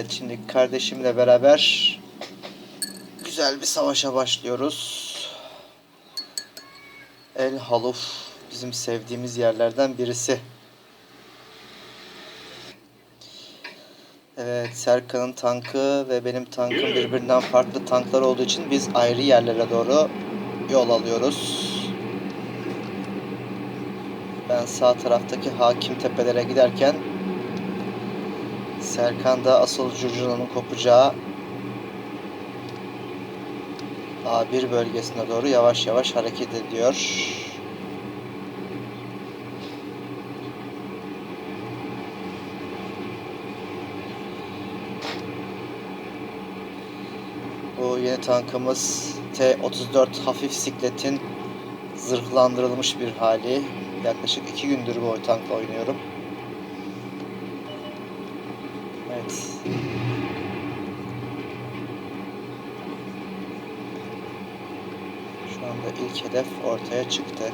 Evet şimdi kardeşimle beraber güzel bir savaşa başlıyoruz. El Haluf bizim sevdiğimiz yerlerden birisi. Evet Serkan'ın tankı ve benim tankım birbirinden farklı tanklar olduğu için biz ayrı yerlere doğru yol alıyoruz. Ben sağ taraftaki hakim tepelere giderken Serkan da asıl curcunanın kopacağı A1 bölgesine doğru yavaş yavaş hareket ediyor. Bu yeni tankımız T-34 hafif sikletin zırhlandırılmış bir hali. Yaklaşık iki gündür bu tankla oynuyorum. Evet. Şu anda ilk hedef ortaya çıktı.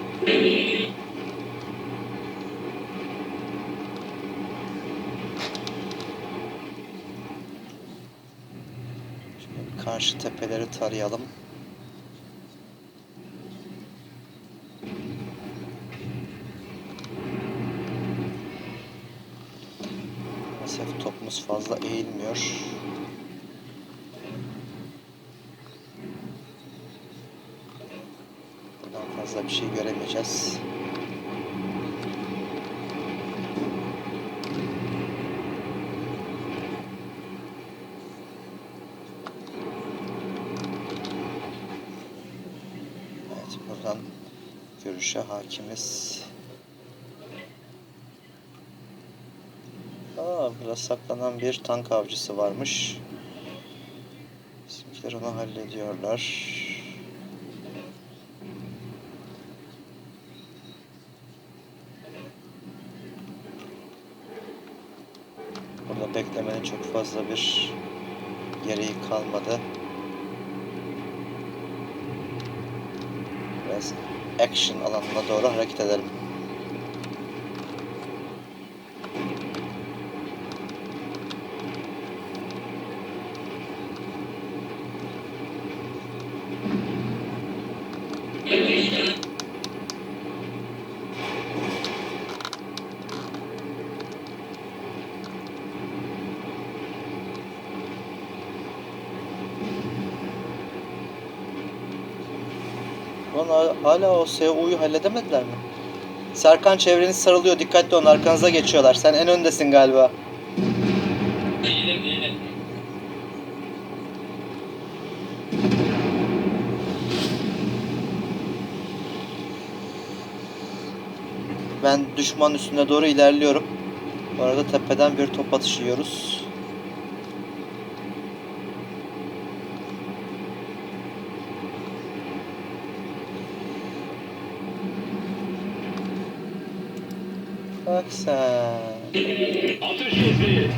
Şimdi karşı tepeleri tarayalım. Maalesef topumuz fazla eğilmiyor. Buradan fazla bir şey göremeyeceğiz. Evet buradan görüşe hakimiz. Saklanan bir tank avcısı varmış. Bizimkiler onu hallediyorlar. Burada beklemenin çok fazla bir gereği kalmadı. Biraz action alanına doğru hareket edelim. Lan hala- o SU'yu halledemediler mi? Serkan çevreniz sarılıyor. Dikkatli olun arkanıza geçiyorlar. Sen en öndesin galiba. Ben düşman üstüne doğru ilerliyorum. Bu arada tepeden bir top atışı yiyoruz. Bak sen. Atış izni.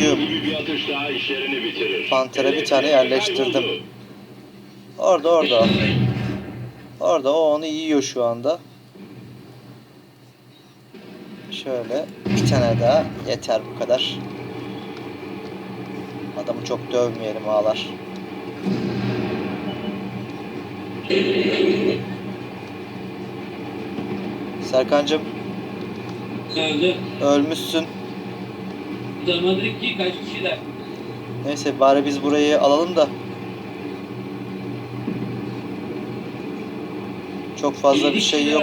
Yum. Bir atış daha işlerini bitirir. Pantere bir tane yerleştirdim. Orada orada. Orada o onu yiyor şu anda. Şöyle bir tane daha yeter bu kadar. Adamı çok dövmeyelim ağlar. Serkancım Öldü. ölmüşsün. Tutamadık ki kaç kişiler. Neyse bari biz burayı alalım da. Çok fazla bir şey yok.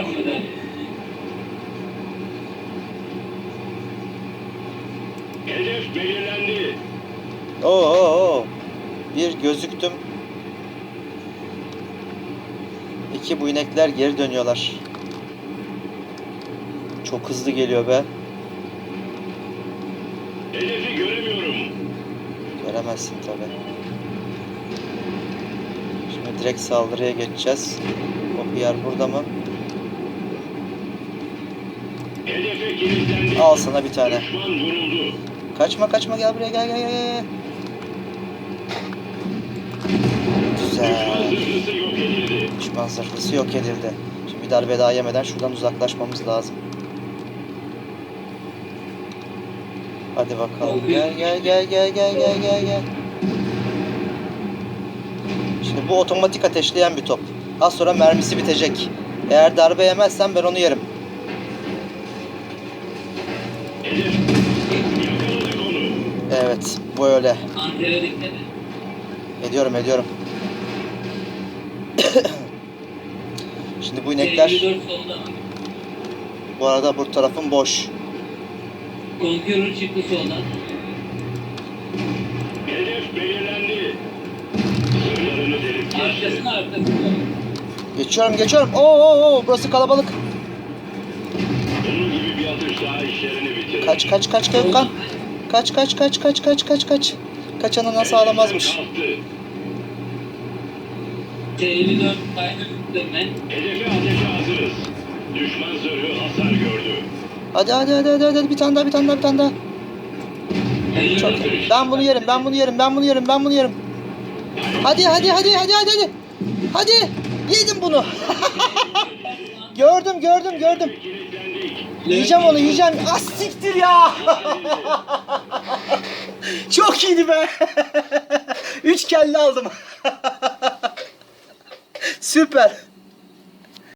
Hedef belirlendi. Oo, oo, oo. Bir gözüktüm. İki bu inekler geri dönüyorlar. Çok hızlı geliyor be. Hedefi göremiyorum. Göremezsin tabi. Şimdi direkt saldırıya geçeceğiz. O yer burada mı? Al sana bir tane. Kaçma kaçma gel buraya gel gel gel. Güzel. Düşman zırhlısı yok edildi. Şimdi bir darbe daha yemeden şuradan uzaklaşmamız lazım. Hadi bakalım. Gel gel gel gel gel gel gel gel. Şimdi bu otomatik ateşleyen bir top. Az sonra mermisi bitecek. Eğer darbe yemezsem ben onu yerim. Evet, bu öyle. Ediyorum, ediyorum. Şimdi bu inekler, T54 solda. bu arada bu tarafım boş. Conqueror çıktı soldan. Hedef belirlendi. Sırlarını geçti. Arkasına arkasına. Geçiyorum, geçiyorum. Oo, oo, oo, burası kalabalık. Bunun gibi bir atış daha işlerini bitirir. Kaç, kaç, kaç, Gökhan. Kaç, kaç, kaç, kaç, kaç, kaç, kaç. Kaçanı nasıl ağlamazmış. Kalktı. T54 kaydettim ben. Hedefe ateşe hazırız. Düşman zırhı hasar gördü. Hadi, hadi, hadi, hadi, hadi. Bir tane daha, bir tane daha, bir tane daha. Çok T54 iyi. Ben bunu yerim, ben bunu yerim, ben bunu yerim, ben bunu yerim. Hadi, hadi, hadi, hadi, hadi, hadi. Hadi. Yedim bunu. gördüm, gördüm, gördüm. Yiyeceğim onu, yiyeceğim. Ah siktir ya. Çok iyiydi be. Üç kelle aldım. Süper.